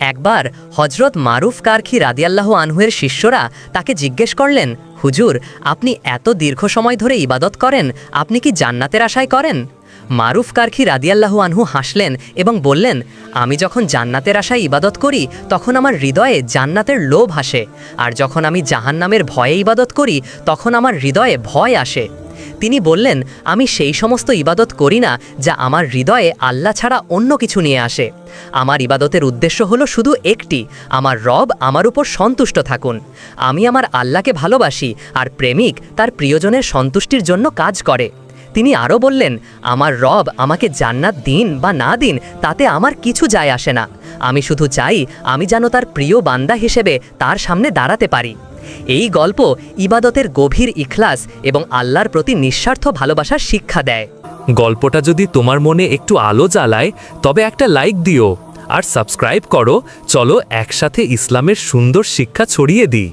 একবার হজরত মারুফ কারখি রাদিয়াল্লাহ আনহুয়ের শিষ্যরা তাকে জিজ্ঞেস করলেন, হুজুর, আপনি এত দীর্ঘ সময় ধরে ইবাদত করেন, আপনি কি জান্নাতের আশায় করেন? মারুফ কারখি রাদিয়াল্লাহু আনহু হাসলেন এবং বললেন, আমি যখন জান্নাতের আশায় ইবাদত করি, তখন আমার হৃদয়ে জান্নাতের লোভ আসে, আর যখন আমি জাহান্নামের ভয়ে ইবাদত করি, তখন আমার হৃদয়ে ভয় আসে। তিনি বললেন, আমি সেই সমস্ত ইবাদত করি না যা আমার হৃদয়ে আল্লাহ ছাড়া অন্য কিছু নিয়ে আসে। আমার ইবাদতের উদ্দেশ্য হলো শুধু একটি, আমার রব আমার উপর সন্তুষ্ট থাকুন। আমি আমার আল্লাহকে ভালোবাসি আর প্রেমিক তার প্রিয়জনের সন্তুষ্টির জন্য কাজ করে। তিনি আরও বললেন, আমার রব আমাকে জান্নাত দিন বা না দিন, তাতে আমার কিছু যায় আসে না। আমি শুধু চাই আমি যেন তার প্রিয় বান্দা হিসেবে তার সামনে দাঁড়াতে পারি। এই গল্প ইবাদতের গভীর ইখলাস এবং আল্লাহর প্রতি নিঃস্বার্থ ভালোবাসার শিক্ষা দেয়। গল্পটা যদি তোমার মনে একটু আলো জ্বালায়, তবে একটা লাইক দিও আর সাবস্ক্রাইব করো। চলো একসাথে ইসলামের সুন্দর শিক্ষা ছড়িয়ে দিই।